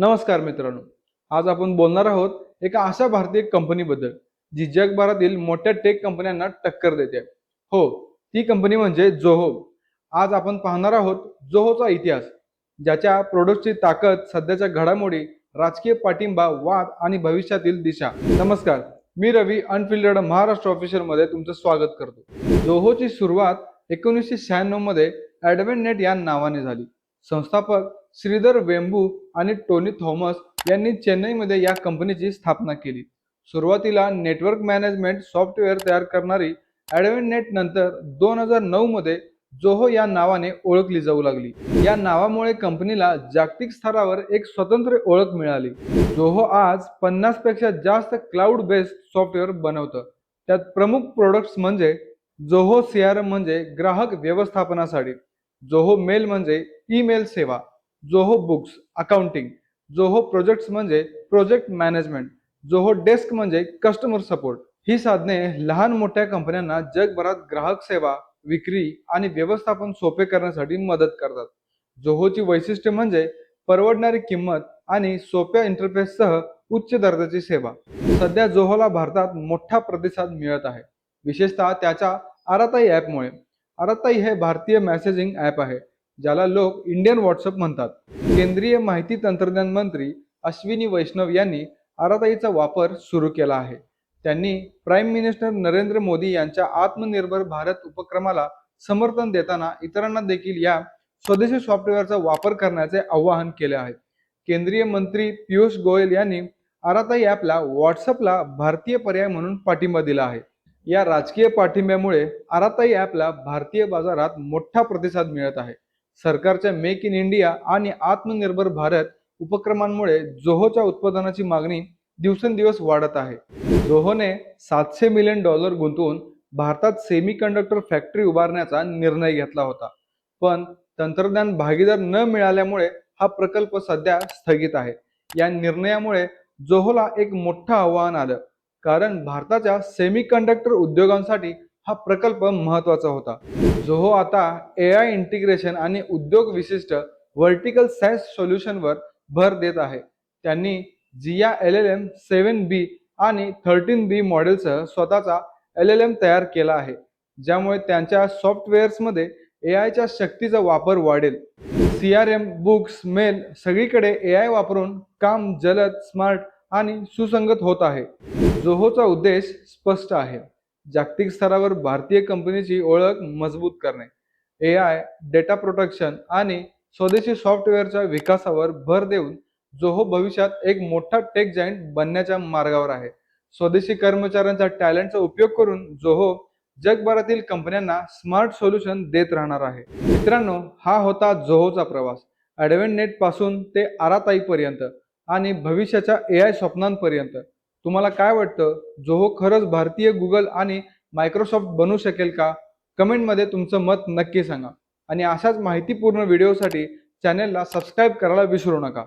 नमस्कार मित्रांनो. आज आपण बोलणार आहोत एका अशा भारतीय कंपनीबद्दल जी जगभरातील मोठ्या टेक कंपन्यांना टक्कर देते. हो ती कंपनी म्हणजे जोहो. आज आपण पाहणार आहोत जोहोचा इतिहास ज्याच्या प्रोडक्टची ताकद सध्याच्या घडामोडी राजकीय पाठिंबा वाद आणि भविष्यातील दिशा. नमस्कार मी रवी अनफिल्टर्ड महाराष्ट्र ऑफिशियलमध्ये तुमचं स्वागत करतो. जोहोची सुरुवात एकोणीसशे शहाण्णवमध्ये ॲडव्हेंट नेट या नावाने झाली. संस्थापक श्रीधर वेंबू आणि टोनी थॉमस यांनी चेन्नईमध्ये या कंपनीची स्थापना केली. सुरुवातीला नेटवर्क मॅनेजमेंट सॉफ्टवेअर तयार करणारी ॲडव्हेंट नंतर दोन हजार नऊ मध्ये जोहो या नावाने ओळखली जाऊ लागली. या नावामुळे कंपनीला जागतिक स्तरावर एक स्वतंत्र ओळख मिळाली. जोहो आज पन्नासपेक्षा जास्त क्लाउड बेस्ड सॉफ्टवेअर बनवतं. त्यात प्रमुख प्रोडक्ट्स म्हणजे जोहो सीआरएम म्हणजे ग्राहक व्यवस्थापनासाठी. जोहो मेल म्हणजे ईमेल सेवा Zoho books accounting Zoho projects म्हणजे प्रोजेक्ट मॅनेजमेंट जोहो डेस्क म्हणजे कस्टमर सपोर्ट. ही साधने लहान मोठ्या कंपन्यांना जगभरात ग्राहक सेवा विक्री आणि व्यवस्थापन सोपे करण्यासाठी मदत करतात. जोहोची वैशिष्ट्य म्हणजे परवडणारी किंमत आणि सोप्या इंटरफेससह उच्च दर्जाची सेवा. सध्या जोहोला भारतात मोठा प्रतिसाद मिळत आहे. विशेषतः त्याच्या आराताई ॲपमुळे. आराताई हे भारतीय मेसेजिंग ॲप आहे. ज्याला लोक इंडियन व्हॉट्सअप म्हणतात. केंद्रीय माहिती तंत्रज्ञान मंत्री अश्विनी वैष्णव यांनी आराताईचा वापर सुरू केला आहे. त्यांनी प्राईम मिनिस्टर नरेंद्र मोदी यांच्या आत्मनिर्भर भारत उपक्रमाला समर्थन देताना इतरांना देखील या स्वदेशी सॉफ्टवेअरचा वापर करण्याचे आवाहन केले आहे. केंद्रीय मंत्री पियुष गोयल यांनी आराताई ॲपला व्हॉट्सअपला भारतीय पर्याय म्हणून पाठिंबा दिला आहे. या राजकीय पाठिंब्यामुळे आराताई ॲपला भारतीय बाजारात मोठा प्रतिसाद मिळत आहे. सरकारच्या मेक इन इंडिया आणि आत्मनिर्भर भारत उपक्रमांमुळे जोहोच्या उत्पादनाची मागणी दिवसेंदिवस वाढत आहे. जोहोने सातशे मिलियन डॉलर गुंतवून भारतात सेमी कंडक्टर फॅक्टरी उभारण्याचा निर्णय घेतला होता. पण तंत्रज्ञान भागीदार न मिळाल्यामुळे हा प्रकल्प सध्या स्थगित आहे. या निर्णयामुळे जोहोला एक मोठं आव्हान आलं. कारण भारताच्या सेमी कंडक्टर उद्योगांसाठी हा प्रकल्प महत्त्वाचा होता. जोहो आता ए आय इंटिग्रेशन आणि उद्योग विशिष्ट व्हर्टिकल सॅस सोल्युशनवर भर देत आहे. त्यांनी जिया L L M seven B आणि थर्टीन बी मॉडेलसह स्वतःचा एल एल एम तयार केला आहे. ज्यामुळे त्यांच्या सॉफ्टवेअर्समध्ये ए आयच्या शक्तीचा वापर वाढेल. C R M books mail सगळीकडे ए आय वापरून काम जलद स्मार्ट आणि सुसंगत होत आहे. जोहोचा उद्देश स्पष्ट आहे. जागतिक स्तरावर भारतीय कंपनीची ओळख मजबूत करणे. ए आय डेटा प्रोटेक्शन आणि स्वदेशी सॉफ्टवेअरच्या विकासावर भर देऊन जोहो भविष्यात एक मोठा टेक जायंट बनण्याच्या मार्गावर आहे. स्वदेशी कर्मचाऱ्यांचा टॅलेंटचा उपयोग करून जोहो जगभरातील कंपन्यांना स्मार्ट सोल्युशन देत राहणार आहे. मित्रांनो हा होता जोहोचा प्रवास. ॲडव्हेंट नेटपासून ते आराताईपर्यंत आणि भविष्याच्या ए आय स्वप्नांपर्यंत. तुम्हाला काय वाटतं? जोहो खरंच भारतीय गुगल आणि मायक्रोसॉफ्ट बनू शकेल का? कमेंटमध्ये तुमचं मत नक्की सांगा. आणि अशाच माहितीपूर्ण व्हिडिओसाठी चॅनेलला सबस्क्राईब करायला विसरू नका.